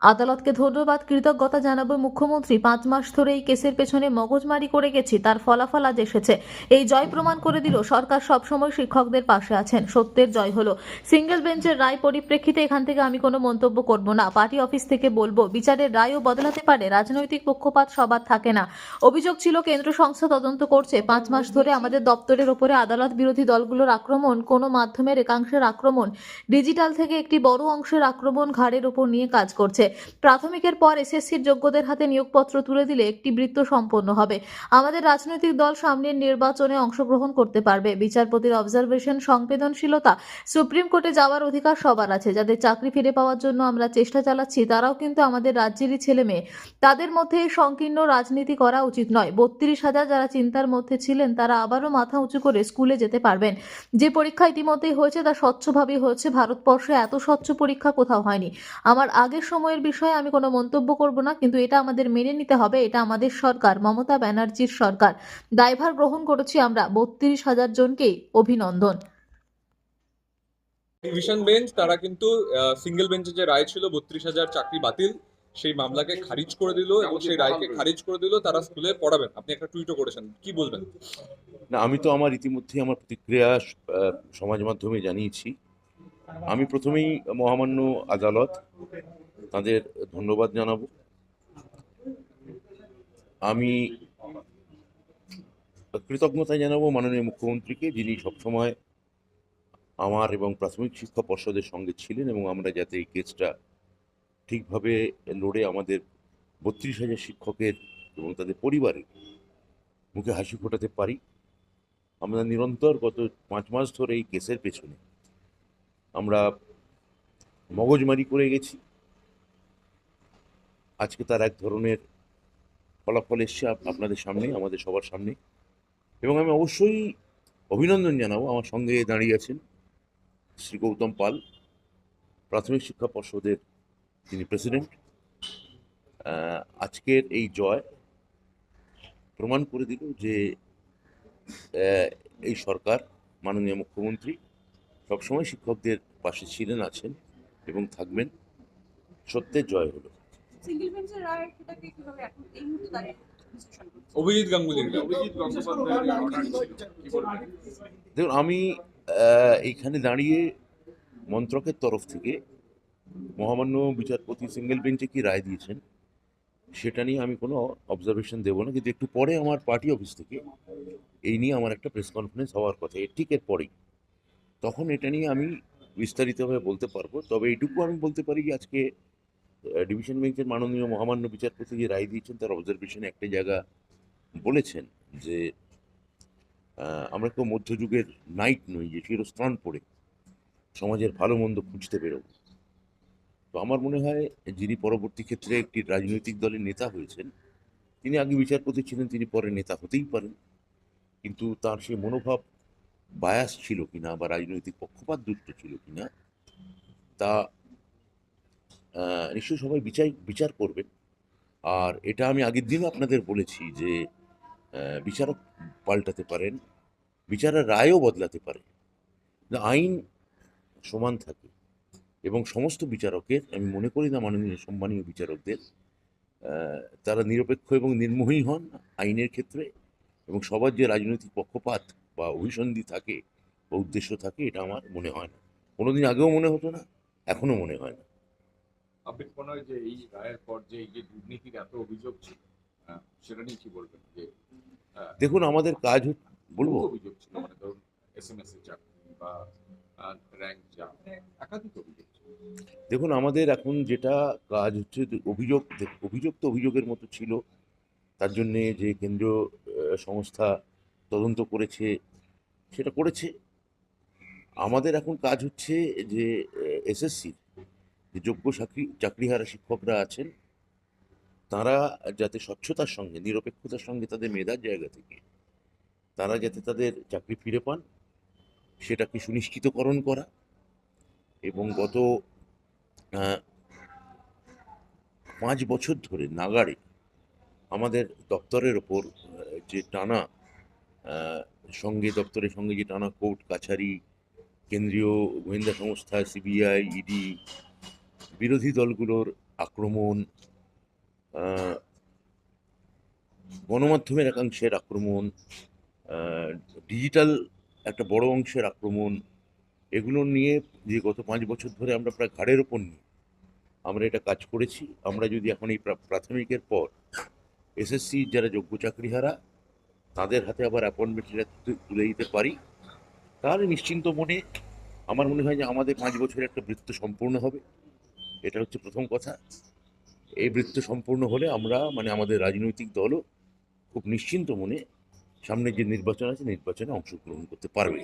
আদালতকে ধন্যবাদ, কৃতজ্ঞতা জানাব মুখ্যমন্ত্রী। পাঁচ মাস ধরে এই কেসের পেছনে মগজমারি করে গেছি, তার ফলাফল আজ এসেছে। এই জয় প্রমাণ করে দিল, সরকার সবসময় শিক্ষকদের পাশে আছেন। সত্যের জয় হলো। সিঙ্গেল বেঞ্চের রায় পরিপ্রেক্ষিতে এখান থেকে আমি কোনো মন্তব্য করব না। পার্টি অফিস থেকে বলব, বিচারের রায়ও বদলাতে পারে, রাজনৈতিক পক্ষপাত সবার থাকে না। অভিযোগ ছিল, কেন্দ্র সংস্থা তদন্ত করছে। পাঁচ মাস ধরে আমাদের দপ্তরের ওপরে আদালত বিরোধী দলগুলোর আক্রমণ, কোনো মাধ্যমের একাংশের আক্রমণ, ডিজিটাল থেকে একটি বড় অংশের আক্রমণ, ঘাড়ের ওপর নিয়ে কাজ করছে। প্রাথমিকের পর এসএসসির যোগ্যদের হাতে নিয়োগপত্র তুলে দিলে একটি বৃত্ত সম্পন্ন হবে। আমাদের রাজনৈতিক দল সামনের নির্বাচনে অংশগ্রহণ করতে পারবে। বিচারপতির অবজারভেশন সংবেদনশীলতা। সুপ্রিম কোর্টে যাওয়ার অধিকার সবার আছে। যাদের চাকরি ফিরে পাওয়ার জন্য আমরা চেষ্টা চালাচ্ছি, তারাও কিন্তু আমাদের রাজ্যেরই ছেলে মেয়ে। তাদের মধ্যে সংকীর্ণ রাজনীতি করা উচিত নয়। বত্রিশ হাজার যারা চিন্তার মধ্যে ছিলেন, তারা আবারও মাথা উঁচু করে স্কুলে যেতে পারবেন। যে পরীক্ষা ইতিমধ্যেই হয়েছে, তা স্বচ্ছভাবেই হয়েছে। ভারতবর্ষে এত স্বচ্ছ পরীক্ষা কোথাও হয়নি। আমার আগের সময়ের বিষয়ে আমি কোনো মন্তব্য করব না কিন্তু এটা আমাদের মেনে নিতে হবে এটা আমাদের সরকার মমতা ব্যানার্জির সরকার। দায়ভার গ্রহণ করেছি আমরা বত্রিশ হাজার জনকে অভিনন্দন। ডিভিশন বেঞ্চ তারা কিন্তু সিঙ্গেল বেঞ্চের যে রায় ছিল বত্রিশ হাজার চাকরি বাতিল সেই মামলাকে খারিজ করে দিল এবং সেই রায়কে খারিজ করে দিল তারা স্কুলে পড়াবেন। আপনি একটা টুইটও করেছেন কি বলবেন? না আমি তো আমার ইতিমধ্যেই আমার প্রতিক্রিয়া আহ, সমাজ মাধ্যমে জানিয়েছি। আমি প্রথমেই মহামান্য আদালত তাদের ধন্যবাদ জানাব। আমি কৃতজ্ঞতা জানাব মাননীয় মুখ্যমন্ত্রীকে, যিনি সবসময় আমার এবং প্রাথমিক শিক্ষা পর্ষদের সঙ্গে ছিলেন এবং আমরা যাতে এই কেসটা ঠিকভাবে লড়ে আমাদের বত্রিশ হাজার শিক্ষকের এবং তাদের পরিবারের মুখে হাসি ফোটাতে পারি। আমরা নিরন্তর গত পাঁচ মাস ধরে এই কেসের পেছনে আমরা মগজমারি করে গেছি। আজকে তার এক ধরনের ফলাফল এসছে আপনাদের সামনে, আমাদের সবার সামনে। এবং আমি অবশ্যই অভিনন্দন জানাব, আমার সঙ্গে দাঁড়িয়ে আছেন শ্রী গৌতম পাল, প্রাথমিক শিক্ষা পর্ষদের তিনি প্রেসিডেন্ট। আজকের এই জয় প্রমাণ করে দিল যে এই সরকার মাননীয় মুখ্যমন্ত্রী সবসময় শিক্ষকদের পাশে ছিলেন, আছেন এবং থাকবেন। সত্যের জয় হলো। সিঙ্গেল বেঞ্চের রায় সেটাকে কীভাবে এখন এই মুহূর্তে দাঁড়িয়ে অভিজিৎ গাঙ্গুলির অভিজিৎ দেখুন আমি আহ, এইখানে দাঁড়িয়ে মন্ত্রকের তরফ থেকে মহামান্য বিচারপতি সিঙ্গেল বেঞ্চে কি রায় দিয়েছেন সেটা নিয়ে আমি কোনো অবজারভেশন দেবো না। কিন্তু একটু পরে আমার পার্টি অফিস থেকে এই নিয়ে আমার একটা প্রেস কনফারেন্স হওয়ার কথা এর ঠিক এর পরেই। তখন এটা নিয়ে আমি বিস্তারিতভাবে বলতে পারব। তবে এইটুকু আমি বলতে পারি যে আজকে ডিভিশন বেঞ্চের মাননীয় মহামান্য বিচারপতি যে রায় দিয়েছেন, তার অবজারভেশনে একটা জায়গা বলেছেন যে আমরা কেউ মধ্যযুগের নাইট নই, যে চিরস্থান পড়ে, সমাজের ভালো মন্দ খুঁজতে বেরোবো। তো আমার মনে হয় যিনি পরবর্তী ক্ষেত্রে একটি রাজনৈতিক দলের নেতা হয়েছেন, তিনি আগে বিচারপতি ছিলেন, তিনি পরে নেতা হতেই পারেন। কিন্তু তার সেই মনোভাব বায়াস ছিল কিনা বা রাজনৈতিক পক্ষপাত দুষ্ট ছিল কিনা, তা নিশ্চয়ই সবাই বিচার বিচার করবেন আর এটা আমি আগের দিনও আপনাদের বলেছি যে বিচারক পাল্টাতে পারেন, বিচারের রায়ও বদলাতে পারে আইন সমান থাকে এবং সমস্ত বিচারকের, আমি মনে করি না মাননীয়, সম্মানীয় বিচারকদের তারা নিরপেক্ষ এবং নির্মোহী হন আইনের ক্ষেত্রে এবং সবার যে রাজনৈতিক পক্ষপাত বা অভিসন্ধি থাকে বা উদ্দেশ্য থাকে, এটা আমার মনে হয় না। কোনোদিন আগেও মনে হতো না, এখনও মনে হয় না। আপনি মনে হয় যে এই রায়ের পর যে এই যে দুর্নীতির এত অভিযোগ ছিল আহ, সেটা নিয়ে কি বলবেন? যে আহ, দেখুন আমাদের কাজ বলব? অভিযোগ ছিল মানে ধরুন এস এম এস এর চাকরি বা র্যাঙ্ক যা একাধিক অভিযোগ দেখুন আমাদের এখন যেটা কাজ হচ্ছে অভিযোগ অভিযোগ তো অভিযোগের মতো ছিল। তার জন্যে যে কেন্দ্রীয় আহ, সংস্থা তদন্ত করেছে সেটা করেছে। আমাদের এখন কাজ হচ্ছে যে এসএসসির যোগ্য চাকরি চাকরিহারা শিক্ষকরা আছেন, তারা যাতে স্বচ্ছতার সঙ্গে, নিরপেক্ষতার সঙ্গে তাদের মেধার জায়গা থেকে, তারা যাতে তাদের চাকরি ফিরে পান, সেটাকে সুনিশ্চিতকরণ করা এবং গত পাঁচ বছর ধরে নাগাড়ে আমাদের দপ্তরের ওপর যে টানা সঙ্গে, দপ্তরের সঙ্গে যে টানা কোর্ট, কাছারি, কেন্দ্রীয় গোয়েন্দা সংস্থা, সিবিআই, ইডি বিরোধী দলগুলোর আক্রমণ গণমাধ্যমের একাংশের আক্রমণ ডিজিটাল একটা বড় অংশের আক্রমণ, এগুলো নিয়ে যে গত পাঁচ বছর ধরে আমরা প্রায় ঘাড়ের ওপর নিই আমরা এটা কাজ করেছি। আমরা যদি এখন এই প্রা- প্রাথমিকের পর এসএসসি যারা যোগ্য চাকরিহারা, তাদের হাতে আবার অ্যাপয়েন্টমেন্ট তুলে দিতে পারি, তাহলে নিশ্চিন্ত মনে আমার মনে হয় যে আমাদের পাঁচ বছরের একটা বৃত্ত সম্পূর্ণ হবে। এটা হচ্ছে প্রথম কথা। এই বৃত্ত সম্পূর্ণ হলে আমরা মানে আমাদের রাজনৈতিক দলও খুব নিশ্চিন্ত মনে সামনে যে নির্বাচন আছে, নির্বাচনে অংশগ্রহণ করতে পারবে।